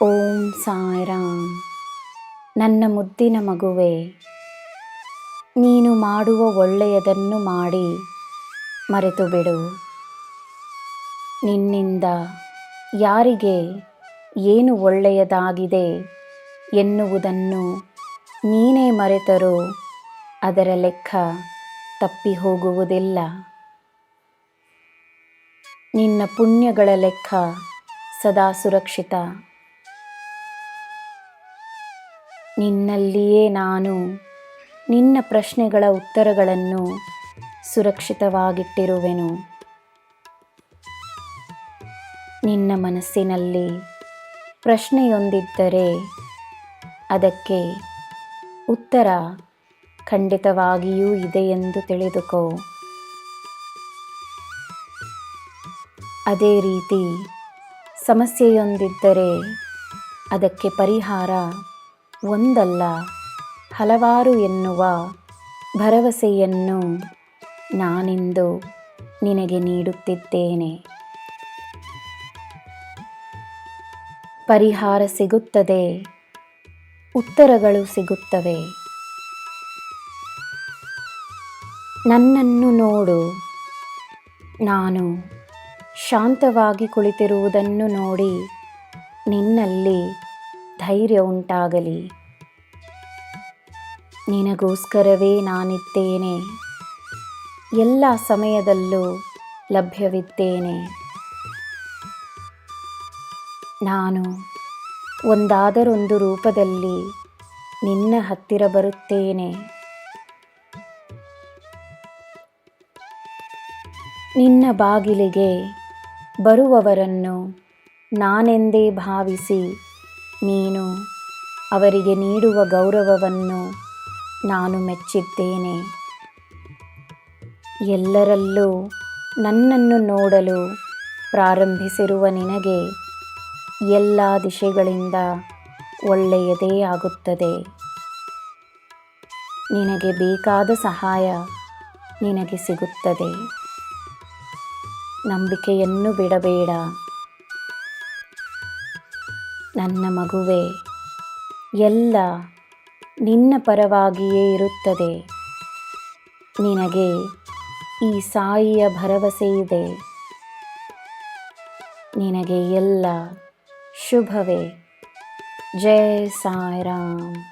ಓಂ ಸಾಯಿರಾಮ್. ನನ್ನ ಮುದ್ದಿನ ಮಗುವೆ, ನೀನು ಮಾಡುವ ಒಳ್ಳೆಯದನ್ನು ಮಾಡಿ ಮರೆತು ಬಿಡು. ನಿನ್ನಿಂದ ಯಾರಿಗೆ ಏನು ಒಳ್ಳೆಯದಾಗಿದೆ ಎನ್ನುವುದನ್ನು ನೀನೇ ಮರೆತರೂ ಅದರ ಲೆಕ್ಕ ತಪ್ಪಿ ಹೋಗುವುದಿಲ್ಲ ನಿನ್ನ ಪುಣ್ಯಗಳ ಲೆಕ್ಕ ಸದಾ ಸುರಕ್ಷಿತ. ನಿನ್ನಲ್ಲಿಯೇ ನಾನು. ನಿನ್ನ ಪ್ರಶ್ನೆಗಳ ಉತ್ತರಗಳನ್ನು ಸುರಕ್ಷಿತವಾಗಿಟ್ಟಿರುವೆನು. ನಿನ್ನ ಮನಸ್ಸಿನಲ್ಲಿ ಪ್ರಶ್ನೆಯೊಂದಿದ್ದರೆ ಅದಕ್ಕೆ ಉತ್ತರ ಖಂಡಿತವಾಗಿಯೂ ಇದೆ ಎಂದು ತಿಳಿದುಕೋ. ಅದೇ ರೀತಿ ಸಮಸ್ಯೆಯೊಂದಿದ್ದರೆ ಅದಕ್ಕೆ ಪರಿಹಾರ ಒಂದಲ್ಲ, ಹಲವಾರು ಎನ್ನುವ ಭರವಸೆಯನ್ನು ನಾನಿಂದು ನಿನಗೆ ನೀಡುತ್ತಿದ್ದೇನೆ. ಪರಿಹಾರ ಸಿಗುತ್ತದೆ, ಉತ್ತರಗಳು ಸಿಗುತ್ತವೆ. ನನ್ನನ್ನು ನೋಡು, ನಾನು ಶಾಂತವಾಗಿ ಕುಳಿತಿರುವುದನ್ನು ನೋಡಿ ನಿನ್ನಲ್ಲಿ ಧೈರ್ಯ ಉಂಟಾಗಲಿ. ನಿನಗೋಸ್ಕರವೇ ನಾನಿದ್ದೇನೆ ಎಲ್ಲ ಸಮಯದಲ್ಲೂ ಲಭ್ಯವಿದ್ದೇನೆ ನಾನು ಒಂದಾದರೊಂದು ರೂಪದಲ್ಲಿ ನಿನ್ನ ಹತ್ತಿರ ಬರುತ್ತೇನೆ. ನಿನ್ನ ಬಾಗಿಲಿಗೆ ಬರುವವರನ್ನು ನಾನೆಂದೇ ಭಾವಿಸಿ ನೀನು ಅವರಿಗೆ ನೀಡುವ ಗೌರವವನ್ನು ನಾನು ಮೆಚ್ಚಿದ್ದೇನೆ. ಎಲ್ಲರಲ್ಲೂ ನನ್ನನ್ನು ನೋಡಲು ಪ್ರಾರಂಭಿಸಿರುವ ನಿನಗೆ ಎಲ್ಲ ದಿಶೆಗಳಿಂದ ಒಳ್ಳೆಯದೇ ಆಗುತ್ತದೆ. ನಿನಗೆ ಬೇಕಾದ ಸಹಾಯ ನಿನಗೆ ಸಿಗುತ್ತದೆ. ನಂಬಿಕೆಯನ್ನು ಬಿಡಬೇಡ. ನನ್ನ ಮಗುವೆ, ಎಲ್ಲ ನಿನ್ನ ಪರವಾಗಿಯೇ ಇರುತ್ತದೆ. ನಿನಗೆ ಈ ಸಾಯಿಯ ಭರವಸೆ ಇದೆ. ನಿನಗೆ ಎಲ್ಲ ಶುಭವೇ. ಜಯ ಸಾಯಿರಾಮ್.